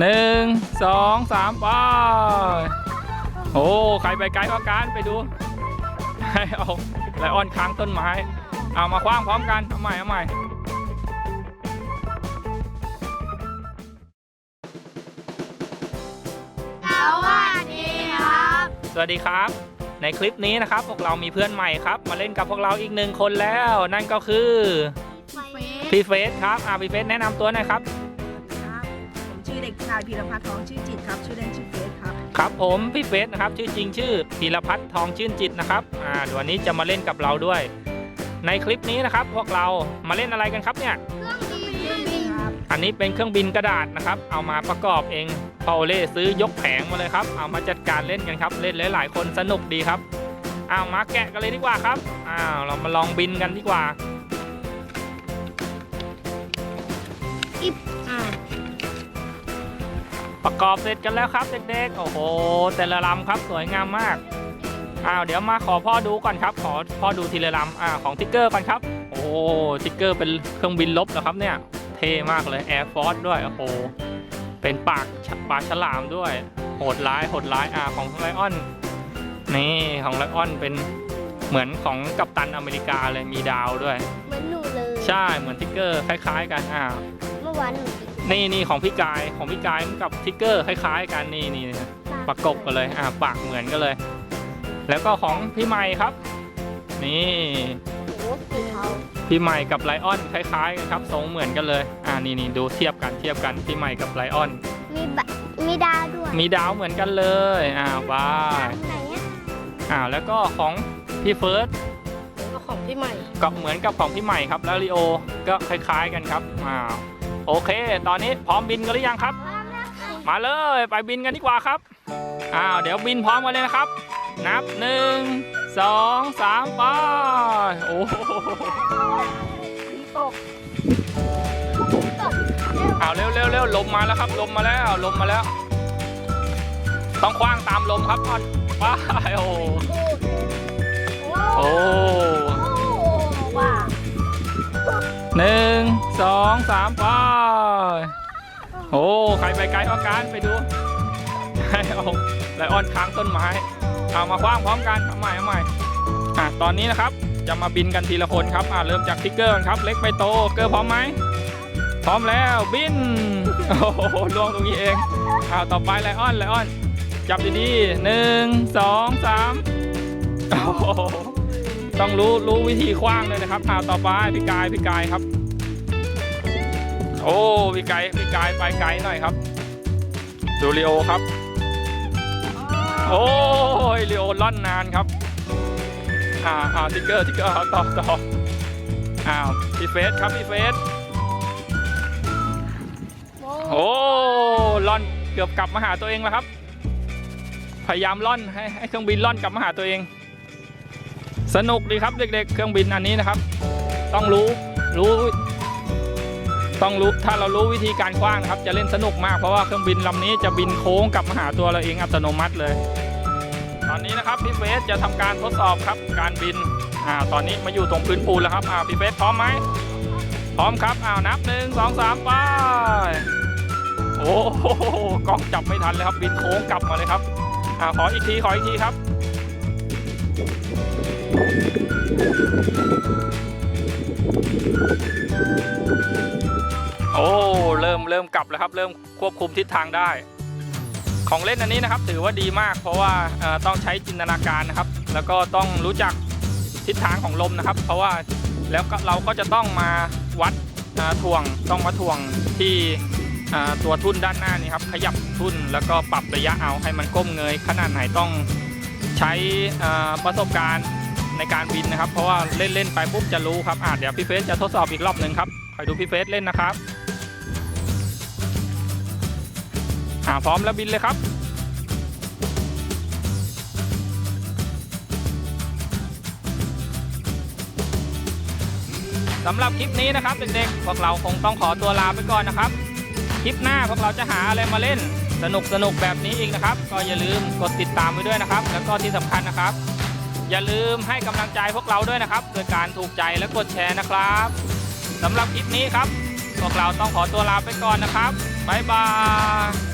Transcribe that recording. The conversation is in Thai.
หนึ่งสองสามไปโอ้ใครไปไกลกว่ากันไปดูให้เอาไลออนค้างต้นไม้ เอามาคว้างพร้อมกันเอาใหม่เอาใหม่สวัสดีครับ สวัสดีครับ ในคลิปนี้นะครับ พวกเรามีเพื่อนใหม่ครับ มาเล่นกับพวกเราอีกหนึ่งคนแล้ว นั่นก็คือเฟสพี่เฟสครับอ่าพี่เฟสแนะนำตัวหน่อยครับครับผมชื่อเด็กชายพีรพัฒน์ทองชื่อจิตครับ ชื่อเล่นชื่อเฟสครับ ครับผมพี่เฟสนะครับชื่อจริงชื่อพีรพัฒน์ทองชื่นจิตนะครับอ่าเดี๋ยววันนี้จะมาเล่นกับเราด้วย ในคลิปนี้นะครับ พวกเรามาเล่นอะไรกันครับเนี่ย เครื่องบินครับอันนี้เป็นเครื่องบินกระดาษนะครับ เอามาประกอบเองเปาเล่ซื้อยกแผงมาเลยครับ เอามาจัดการเล่นกันครับ เล่นหลายๆคนสนุกดีครับเอามาแกะกันเลยดีกว่าครับอ้าวเรามาลองบินกันดีกว่าอ่า ประกอบเสร็จกันแล้วครับเด็กๆ โอ้โห แต่ละลำครับสวยงามมาก อ้าวเดี๋ยวมาขอพ่อดูก่อนครับ ขอพ่อดูทีละลำอ่าของทิกเกอร์ก่อนครับ โอ้ทิกเกอร์เป็นเครื่องบินลบนะครับเนี่ย เท่มากเลย Air Force ด้วย โอ้โห เป็นปากฉปากฉลามด้วย โหดร้ายโหดร้ายอ่าของไลออน นี่ของไลออนเป็นเหมือนของกัปตันอเมริกาเลยมีดาวด้วย เหมือนหนูเลย ใช่เหมือนทิกเกอร์คล้าย ๆ กันอ่าเมื่อวานหนูกิ นนี่นี่ของพี่กายของพี่กายมันกับทิกเกอร์คล้ายๆ กันนี่นี่ประกบกันเลยอ่าปากเหมือนกันเลย แล้วก็ของพี่ใหม่ครับ นี่โอ้สีเทาพี่ใหม่กับไลออนคล้ายๆกันครับทรงเหมือนกันเลย อ่านี่นี่ดูเทียบกันเทียบกันพี่ใหม่กับไลออน มีบะมีดาวด้วย มีดาวเหมือนกันเลยอ้าวบายไหนอะอ้าวแล้วก็ของพี่เฟิร์สก็ของพี่ใหม่กับเหมือนกับของพี่ใหม่ครับแล้วลีโอก็คล้ายๆกันครับอ้าว โอเค ตอนนี้พร้อมบินกันหรือยังครับ มาเลยไปบินกันดีกว่าครับ อ้าวเดี๋ยวบินพร้อมกันเลยนะครับ นับหนึ่งสองสามไปโอ้โหตกเอาเร็วเร็วเร็วลมมาแล้วครับ ลมมาแล้วลมมาแล้ว ต้องคว้างตามลมครับอ่อนไปโอ้โหโอ้โอ้ว้าหนึ่ง สองสามไปโอ้ใครไปไกลกว่ากันไปดูให้เอาไลออนค้างต้นไม้เอามาคว้างพร้อมกันเอาใหม่เอาใหม่อะตอนนี้นะครับจะมาบินกันทีละคนครับอะเริ่มจากทิกเกอร์กันครับเล็กไปโตเกอร์พร้อมไหมพร้อมแล้วบินโอ้โหลวงตรงนี้เองอ้าต่อไปไลออนไลออน จับดีๆหนึ่งสองสามโอ้โหต้องรู้รู้วิธีคว้างเลยนะครับอ้าต่อไปพี่กายพี่กายครับ โอ้พี่กายพี่กายไปไกลหน่อยครับดูลีโอครับ โอ้ยลีโอล่อนนานครับอ่าอ่าทิกเกอร์ทิกเกอร์เอาต่อต่ออ้าวพี่เฟสครับพี่เฟสโอ้ล่อนเกือบกลับมาหาตัวเองแล้วครับ พยายามล่อนให้ให้เครื่องบินล่อนกลับมาหาตัวเอง สนุกดีครับเด็กๆ เครื่องบินอันนี้นะครับ ต้องรู้รู้ ต้องรู้ถ้าเรารู้วิธีการคว้างนะครับ จะเล่นสนุกมากเพราะว่าเครื่องบินลำนี้จะบินโค้งกลับมาหาตัวเราเองอัตโนมัติเลย ตอนนี้นะครับพี่เฟสจะทำการทดสอบครับ การบินอ่าตอนนี้มาอยู่ตรงพื้นปูนแล้วครับอ่าพี่เฟสพร้อมไหมพร้อมครับอ้าวนับหนึ่งสองสามไปโอ้โหกล้องจับไม่ทันเลยครับ บินโค้งกลับมาเลยครับอ่าขออีกทีขออีกทีครับ โอ้เริ่มเริ่มกลับแล้วครับ เริ่มควบคุมทิศทางได้ ของเล่นอันนี้นะครับ ถือว่าดีมาก เพราะว่าต้องใช้จินตนาการนะครับ แล้วก็ต้องรู้จักทิศทางของลมนะครับ เพราะว่าแล้วเราก็จะต้องมาวัดถ่วงต้องมาถ่วงที่ตัวทุ่นด้านหน้านี่ครับขยับทุ่นแล้วก็ปรับระยะเอาให้มันก้มเงย ขนาดไหนต้องใช้ประสบการณ์ในการบินนะครับ เพราะว่าเล่นเล่นไปปุ๊บจะรู้ครับอ่าเดี๋ยวพี่เฟสจะทดสอบอีกรอบหนึ่งครับ อยดูพี่เฟสเล่นนะครับอ่าพร้อมแล้วบินเลยครับ สำหรับคลิปนี้นะครับเด็กๆพวกเราคงต้องขอตัวลาไปก่อนนะครับ คลิปหน้าพวกเราจะหาอะไรมาเล่นสนุกสนุกแบบนี้อีกนะครับ ก็อย่าลืมกดติดตามไว้ด้วยนะครับ แล้วก็ที่สำคัญนะครับ อย่าลืมให้กำลังใจพวกเราด้วยนะครับ โดยการถูกใจและกดแชร์นะครับ สำหรับคลิปนี้ครับ พวกเราต้องขอตัวลาไปก่อนนะครับ บ๊ายบาย